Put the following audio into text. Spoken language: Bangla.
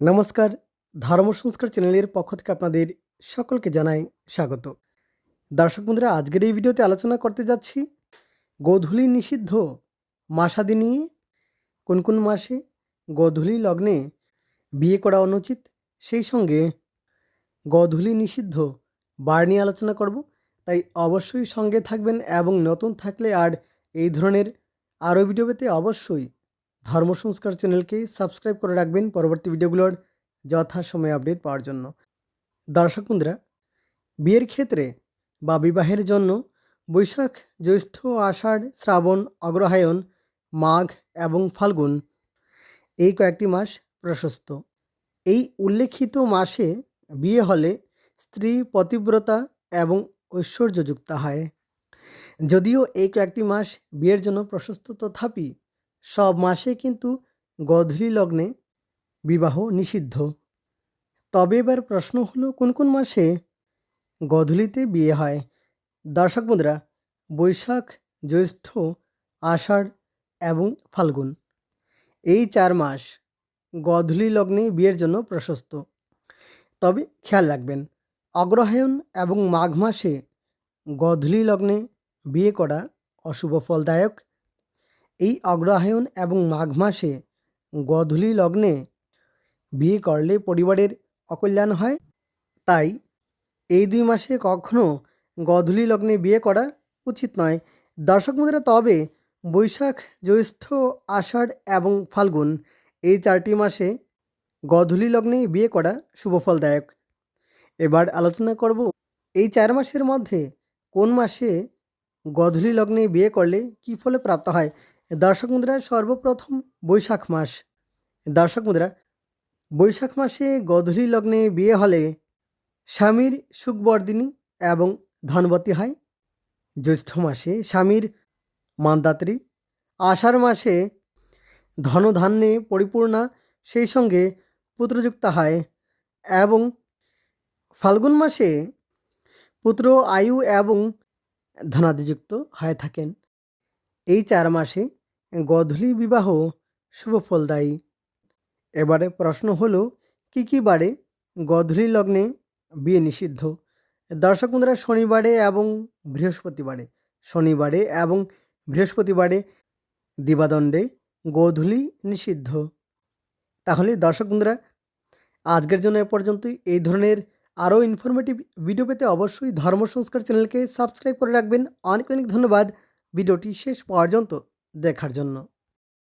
নমস্কার, ধর্ম সংস্কার চ্যানেলের পক্ষ থেকে আপনাদের সকলকে জানাই স্বাগত। দর্শক বন্ধুরা, আজকের এই ভিডিওতে আলোচনা করতে যাচ্ছি গোধূলি নিষিদ্ধ মাসাদি নিয়ে। কোন কোন মাসে গোধূলি লগ্নে বিয়ে করা অনুচিত? সেই সঙ্গে গোধূলি নিষিদ্ধ বার নিয়ে আলোচনা করব। তাই অবশ্যই সঙ্গে থাকবেন এবং নতুন থাকলে আর এই ধরনের আরও ভিডিও পেতে অবশ্যই ধর্ম সংস্কার চ্যানেলকে সাবস্ক্রাইব করে রাখবেন পরবর্তী ভিডিওগুলোর যথাসময়ে আপডেট পাওয়ার জন্য। দর্শক বন্ধুরা, বিয়ের ক্ষেত্রে বা বিবাহের জন্য বৈশাখ, জ্যৈষ্ঠ, আষাঢ়, শ্রাবণ, অগ্রহায়ণ, মাঘ এবং ফাল্গুন এই কয়েকটি মাস প্রশস্ত। এই উল্লেখিত মাসে বিয়ে হলে স্ত্রী পতিব্রতা এবং ঐশ্বর্যযুক্ত হয়। যদিও এই কয়েকটি মাস বিয়ের জন্য প্রশস্ত, তথাপি সব মাসে কিন্তু গধূলি লগ্নে বিবাহ নিষিদ্ধ। তবে এবার প্রশ্ন হলো, কোন কোন মাসে গধূলিতে বিয়ে হয়? দর্শক বন্ধুরা, বৈশাখ, জ্যৈষ্ঠ, আষাঢ় এবং ফাল্গুন এই চার মাস গধূলি লগ্নে বিয়ের জন্য প্রশস্ত। তবে খেয়াল রাখবেন, অগ্রহায়ণ এবং মাঘ মাসে গধূলি লগ্নে বিয়ে করা অশুভ ফলদায়ক এই অগ্রহায়ণ এবং মাঘ মাসে গধূলি লগ্নে বিয়ে করলে পরিবারের অকল্যাণ হয়? তাই এই দুই মাসে কখনও গধূলি লগ্নে বিয়ে করা উচিত নয়। দর্শক বন্ধুরা তবে বৈশাখ, জ্যৈষ্ঠ, আষাঢ় এবং ফাল্গুন এই চারটি মাসে গধূলি লগ্নে বিয়ে করা শুভফলদায়ক এবার আলোচনা করব এই চার মাসের মধ্যে কোন মাসে গধূলি লগ্নে বিয়ে করলে কী ফলে প্রাপ্ত হয়? দর্শক বন্ধুরা, সর্বপ্রথম বৈশাখ মাস। দর্শক বন্ধুরা, বৈশাখ মাসে গধূলি লগ্নে বিয়ে হলে স্বামীর সুখবর্দিনী এবং ধনবতী হয়। জ্যৈষ্ঠ মাসে স্বামীর মানদাত্রী। আষাঢ় মাসে ধনধান্যে পরিপূর্ণা, সেই সঙ্গে পুত্রযুক্ত হয় এবং ফাল্গুন মাসে পুত্র আয়ু এবং ধনাদিযুক্ত হয়ে থাকেন। এই চার মাসে গধূলি বিবাহ শুভফলদায়ী এবারে প্রশ্ন হলো, কী কী বারে গধূলি লগ্নে বিয়ে নিষিদ্ধ? দর্শক বন্ধুরা শনিবারে এবং বৃহস্পতিবারে, শনিবারে এবং বৃহস্পতিবারে দিবাদণ্ডে গোধূলি নিষিদ্ধ। তাহলে দর্শক বন্ধুরা আজকের জন্য এ পর্যন্তই। এই ধরনের আরও ইনফরমেটিভ ভিডিও পেতে অবশ্যই ধর্ম সংস্কার চ্যানেলকে সাবস্ক্রাইব করে রাখবেন। অনেক অনেক ধন্যবাদ। ভিডিওটি শেষ পর্যন্ত দেখার জন্য।